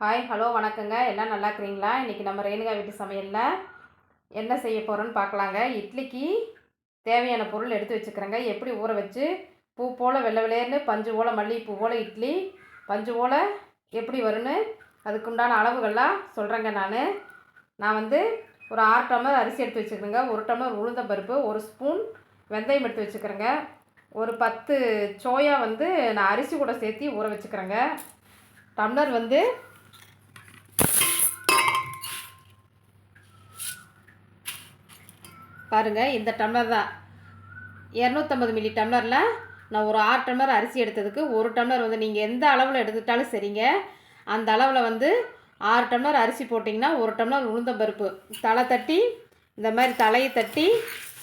Hi hello வணக்கங்க. எல்லாம் நல்லா இருக்கிறீங்களா? இன்றைக்கி நம்ம ரேணுகா வீட்டு சமையலில் என்ன செய்ய போகிறோன்னு பார்க்கலாங்க. இட்லிக்கு தேவையான பொருள் எடுத்து வச்சுக்கிறேங்க. எப்படி ஊற வச்சு? பூ போல் வெள்ளை வெள்ளையர்னு பஞ்சு போல் மல்லிகைப்பூ போல் இட்லி பஞ்சு போல் எப்படி வரும்னு அதுக்குண்டான அளவுகள்லாம் சொல்கிறேங்க நான். நான் வந்து ஒரு ஆறு டம்ளர் அரிசி எடுத்து வச்சுக்கிறேங்க. ஒரு டம்ளர் உளுந்த பருப்பு ஒரு ஸ்பூன் வெந்தயம் எடுத்து வச்சுக்கிறேங்க. ஒரு பத்து சோயா வந்து நான் அரிசி கூட சேர்த்து ஊற வச்சுக்கிறேங்க. டம்ளர் வந்து பாருங்கள் இந்த டம்ளர் தான். இரநூத்தம்பது மில்லி டம்ளரில் நான் ஒரு ஆறு டம்ளர் அரிசி எடுத்ததுக்கு ஒரு டம்ளர் வந்து நீங்கள் எந்த அளவில் எடுத்துட்டாலும் சரிங்க. அந்த அளவில் வந்து ஆறு டம்ளர் அரிசி போட்டிங்கன்னா ஒரு டம்ளர் உளுந்தம்பருப்பு தலை தட்டி இந்த மாதிரி தலையை தட்டி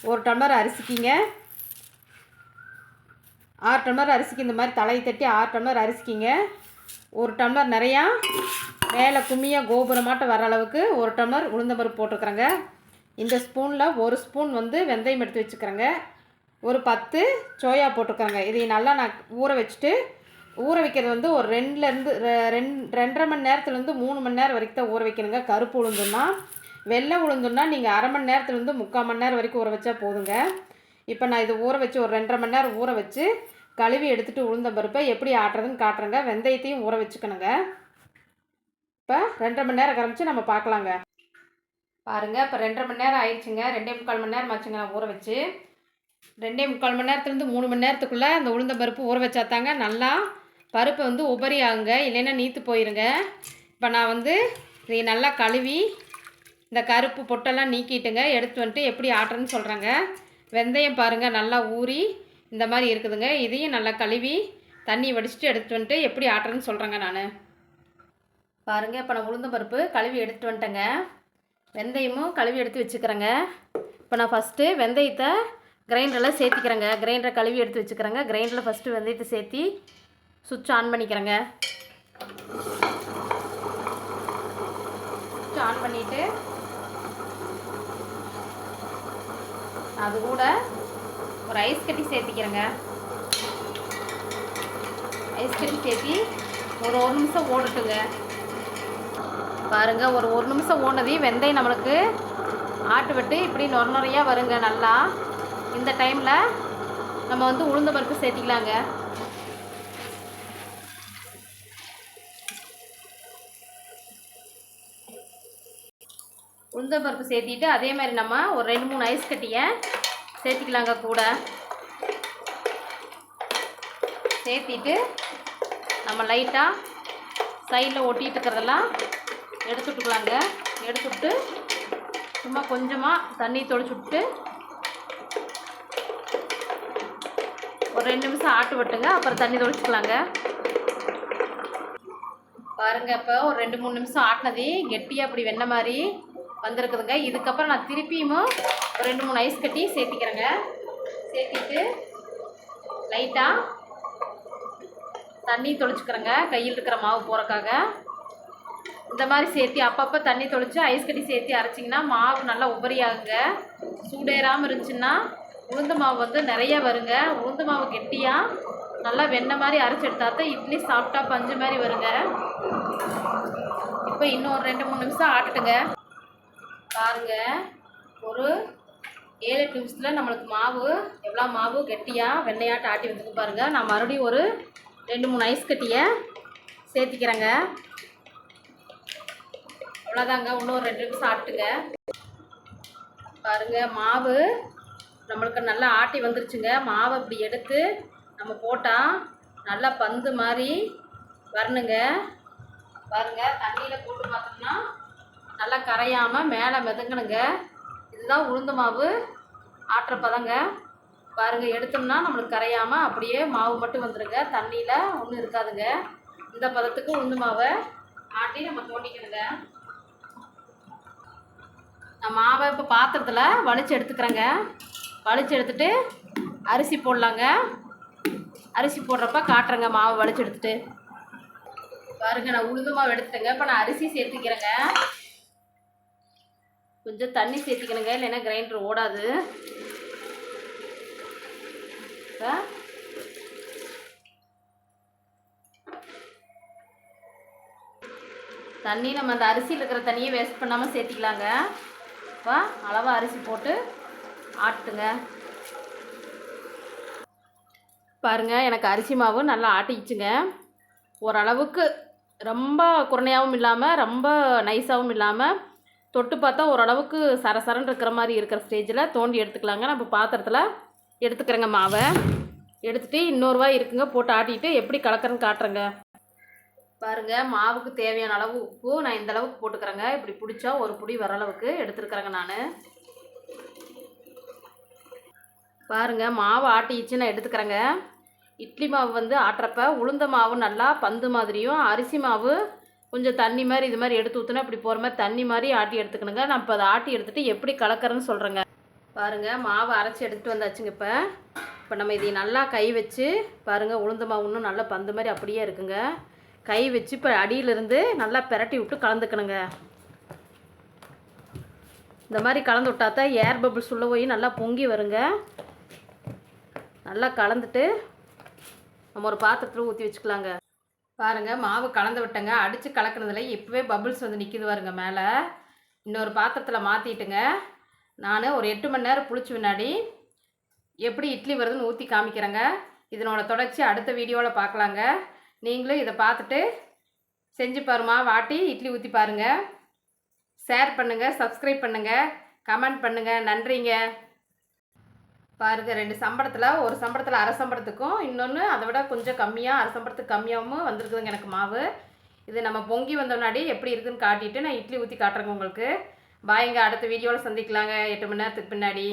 ஒரு டம்ளர் அரிசிக்கிங்க. ஆறு டம்ளர் அரிசிக்கு இந்த மாதிரி தலையை தட்டி ஆறு டம்ளர் அரிசிக்கிங்க. ஒரு டம்ளர் நிறையா மேலே கும்மியாக கோபுரமாட்ட வர அளவுக்கு ஒரு டம்ளர் உளுந்தம்பருப்பு போட்டுக்கிறேங்க இந்த ஸ்பூனில் ஒரு ஸ்பூன் வந்து வெந்தயம் எடுத்து வச்சுக்கிறேங்க. ஒரு பத்து சோயா போட்டுக்கிறேங்க. இதை நல்லா நான் ஊற வச்சுட்டு ஊற வைக்கிறது வந்து ஒரு ரெண்டுலேருந்து ரெண்டு ரெண்டரை மணி நேரத்துலேருந்து மூணு மணி நேரம் வரைக்கும் தான் ஊற வைக்கணுங்க. கருப்பு உளுந்துன்னா வெள்ளை உளுந்துன்னா நீங்கள் அரை மணி நேரத்துலேருந்து முக்கால் மணி நேரம் வரைக்கும் ஊற வச்சா போதுங்க. இப்போ நான் இதை ஊற வச்சு ஒரு ரெண்டரை மணி நேரம் ஊற வச்சு கழுவி எடுத்துகிட்டு உளுந்த பருப்பை எப்படி ஆட்டுறதுன்னு காட்டுறேங்க. வெந்தயத்தையும் ஊற வச்சுக்கணுங்க. இப்போ ரெண்டரை மணி நேரம் கரைச்சி நம்ம பார்க்கலாங்க. பாருங்கள் இப்போ ரெண்டரை மணி நேரம் ஆயிடுச்சுங்க. ரெண்டே முக்கால் மணி நேரம் ஆச்சுங்க நான் ஊற வச்சு. ரெண்டே முக்கால் மணி நேரத்துலேருந்து மூணு மணி நேரத்துக்குள்ளே அந்த உளுந்த பருப்பு ஊற வச்சா தாங்க நல்லா பருப்பு வந்து உபரி ஆகுங்க. இல்லைன்னா நீத்து போயிருங்க. இப்போ நான் வந்து இதை நல்லா கழுவி இந்த கருப்பு பொட்டெல்லாம் நீக்கிட்டுங்க. எடுத்து வந்துட்டு எப்படி ஆட்டுறேன்னு சொல்கிறேங்க வெந்தயம் பாருங்கள் நல்லா ஊறி இந்த மாதிரி இருக்குதுங்க. இதையும் நல்லா கழுவி தண்ணி வடிச்சிட்டு எடுத்துகிட்டு வந்துட்டு எப்படி ஆட்டுறேன்னு சொல்கிறேங்க நான். பாருங்கள் இப்போ நான் உளுந்தம்பருப்பு கழுவி எடுத்துகிட்டு வந்துட்டேங்க. வெந்தயமும் கழுவி எடுத்து வச்சுக்கிறேங்க. இப்போ நான் ஃபஸ்ட்டு வெந்தயத்தை கிரைண்டரில் சேர்த்திக்கிறேங்க. கிரைண்டரை கழுவி எடுத்து வச்சுக்கிறேங்க. கிரைண்டரில் ஃபஸ்ட்டு வெந்தயத்தை சேர்த்தி சுவிட்ச் ஆன் பண்ணிக்கிறேங்க. சுவிட்ச் ஆன் பண்ணிவிட்டு அது கூட ஒரு ஐஸ் கட்டி சேர்த்திக்கிறேங்க. ஐஸ் கட்டி சேர்த்தி ஒரு ஒரு நிமிஷம் ஓடட்டுங்க. பாருங்கள் ஒரு ஒரு நிமிஷம் ஓனதையும் வெந்தயம் நம்மளுக்கு ஆட்டு விட்டு இப்படி நொர நொறையாக வருங்க நல்லா. இந்த டைமில் நம்ம வந்து உளுந்த பருப்பு சேர்த்திக்கலாங்க. உளுந்த பருப்பு சேர்த்திட்டு அதே மாதிரி நம்ம ஒரு ரெண்டு மூணு ஐஸ் கட்டியை சேர்த்திக்கலாங்க கூட. சேர்த்திட்டு நம்ம லைட்டாக சைடில் ஒட்டிகிட்டு இருக்கிறதெல்லாம் எடுத்துட்டுக்கலாங்க. எடுத்துவிட்டு சும்மா கொஞ்சமாக தண்ணி தொளிச்சு விட்டு ஒரு ரெண்டு நிமிஷம் ஆட்டு விட்டுங்க அப்புறம் தண்ணி தொளிச்சுக்கலாங்க. பாருங்கள் இப்போ ஒரு ரெண்டு மூணு நிமிஷம் ஆட்டினது கெட்டியாக அப்படி வெண்ண மாதிரி வந்திருக்குதுங்க. இதுக்கப்புறம் நான் திருப்பியும் ஒரு ரெண்டு மூணு ஐஸ் கட்டி சேர்த்திக்கிறேங்க. சேர்த்திட்டு லைட்டாக தண்ணி தொளிச்சுக்கிறேங்க கையில் இருக்கிற மாவு போகிறக்காக இந்த மாதிரி சேர்த்தி அப்பப்போ தண்ணி தொளிச்சு ஐஸ் கட்டி சேர்த்தி அரைச்சிங்கன்னா மாவு நல்லா உபரியாகுங்க. சூடேறாமல் இருந்துச்சுன்னா உளுந்து மாவு வந்து நிறைய வருங்க. உளுந்து மாவு கெட்டியாக நல்லா வெண்ணெய் மாதிரி அரைச்சி எடுத்தாத்தான் இட்லி சாப்பிட்டா பஞ்சு மாதிரி வருங்க. இப்போ இன்னும் ஒரு ரெண்டு மூணு நிமிஷம் ஆட்டுட்டுங்க. பாருங்க. ஒரு ஏழு எட்டு நிமிஷத்தில் நம்மளுக்கு மாவு எவ்வளோ மாவு கெட்டியாக வெள்ளையாட்டு ஆட்டி வந்துருக்கு பாருங்கள் நான் மறுபடியும் ஒரு ரெண்டு மூணு ஐஸ் கட்டியை சேர்த்திக்கிறேங்க. அவ்வளோதாங்க இன்னும் ஒரு ரெண்டு நிமிஷம் ஆட்டுங்க பாருங்க மாவு. நம்மளுக்கு நல்லா ஆட்டி வந்துருச்சுங்க. மாவை இப்படி எடுத்து நம்ம போட்டால் நல்லா பந்து மாதிரி வரணுங்க. பாருங்க தண்ணியில் போட்டு பார்த்தோம்னா நல்லா கரையாமல் மேலே மிதங்கணுங்க. இதுதான் உளுந்து மாவு. ஆட்டுறப்பதாங்க. பாருங்கள் எடுத்தோம்னா நம்மளுக்கு கரையாமல் அப்படியே மாவு மட்டும் வந்துடுங்க தண்ணியில் ஒன்றும் இருக்காதுங்க. இந்த பதத்துக்கு உளுந்து மாவை ஆட்டி நம்ம தோண்டிக்கணுங்க. நான் மாவை இப்போ பாத்திரத்தில் வலிச்சு எடுத்துக்கிறேங்க. வலிச்சு எடுத்துட்டு அரிசி போடலாங்க. அரிசி போடுறப்ப காட்டுறேங்க மாவு வலிச்சு எடுத்துட்டு. பாருங்க நான் உளுந்து மாவு எடுத்துட்டேங்க. இப்போ நான் அரிசி சேர்த்துக்கிறேங்க. கொஞ்சம் தண்ணி சேர்த்துக்கணுங்க இல்லைன்னா கிரைண்டர் ஓடாது. இப்போ தண்ணி நம்ம அந்த அரிசியில் இருக்கிற தண்ணியை வேஸ்ட் பண்ணாமல் சேர்த்திக்கலாங்க. இப்போ அளவாக அரிசி போட்டு ஆட்டுங்க. பாருங்க எனக்கு அரிசி மாவு நல்லா ஆட்டிச்சுங்க ஓரளவுக்கு ரொம்ப குறையாகவும் இல்லாமல் ரொம்ப நைஸாகவும் இல்லாமல் தொட்டு பார்த்தா ஓரளவுக்கு சரசரன்னு இருக்கிற மாதிரி இருக்கிற ஸ்டேஜில் தோண்டி எடுத்துக்கலாங்க. நம்ம பாத்திரத்தில் எடுத்துக்கிறேங்க மாவை. எடுத்துகிட்டு இன்னொருவா இருக்குங்க போட்டு ஆட்டிட்டு எப்படி கலக்கிறேன்னு காட்டுறேங்க. பாருங்க மாவுக்கு தேவையான அளவு உப்பு நான் இந்த அளவுக்கு போட்டுக்கிறேங்க. இப்படி பிடிச்சா ஒரு புடி வர அளவுக்கு எடுத்துருக்குறேங்க நான். பாருங்க மாவு ஆட்டிச்சு நான் எடுத்துக்கிறேங்க. இட்லி மாவு வந்து ஆட்டுறப்ப உளுந்த மாவு நல்லா பந்து மாதிரியும் அரிசி மாவு கொஞ்சம் தண்ணி மாதிரி இது மாதிரி எடுத்து ஊற்றினா இப்படி போகிற மாதிரி தண்ணி மாதிரி ஆட்டி எடுத்துக்கணுங்க. நான் இப்போ அதை ஆட்டி எடுத்துகிட்டு எப்படி கலக்கிறேன்னு சொல்கிறேங்க பாருங்கள் மாவு அரைச்சி எடுத்துகிட்டு வந்தாச்சுங்க இப்போ. இப்போ நம்ம இதை நல்லா கை வச்சு பாருங்கள் உளுந்த மாவு இன்னும் நல்லா பந்து மாதிரி அப்படியே இருக்குங்க. கை வச்சு இப்போ அடியிலிருந்து நல்லா பெரட்டி விட்டு கலந்துக்கணுங்க. இந்த மாதிரி கலந்து விட்டா தான் ஏர் பபிள்ஸ் உள்ள போய் நல்லா பொங்கி வருங்க. நல்லா கலந்துட்டு நம்ம ஒரு பாத்திரத்தில் ஊற்றி வச்சுக்கலாங்க. பாருங்கள் மாவு கலந்து விட்டேங்க. அடித்து கலக்கினதில் இப்போவே பபிள்ஸ் வந்து நிற்கிது வருங்க மேலே. இன்னொரு பாத்திரத்தில் மாற்றிட்டுங்க நான் ஒரு எட்டு மணி நேரம் புளிச்சு முன்னாடி எப்படி இட்லி வருதுன்னு ஊற்றி காமிக்கிறேங்க. இதனோட தொடர்ச்சி அடுத்த வீடியோவில் பார்க்கலாங்க நீங்களும் இதை பார்த்துட்டு செஞ்சு பாருமா வாட்டி இட்லி ஊற்றி பாருங்கள் ஷேர் பண்ணுங்கள் சப்ஸ்கிரைப் பண்ணுங்கள் கமெண்ட் பண்ணுங்கள் நன்றிங்க. பாருங்கள் ரெண்டு சம்பளத்தில் ஒரு சம்பளத்தில் அரை சம்பளத்துக்கும் இன்னொன்று அதை விட கொஞ்சம் கம்மியாக அரை சம்பளத்துக்கு கம்மியாகவும் வந்திருக்குதுங்க எனக்கு மாவு. இது நம்ம பொங்கி வந்த முன்னாடி எப்படி இருக்குதுன்னு காட்டிட்டு நான் இட்லி ஊற்றி காட்டுறேங்க உங்களுக்கு. பாய்ங்க அடுத்த வீடியோவில் சந்திக்கலாங்க. எட்டு மணி நேரத்துக்கு பின்னாடி.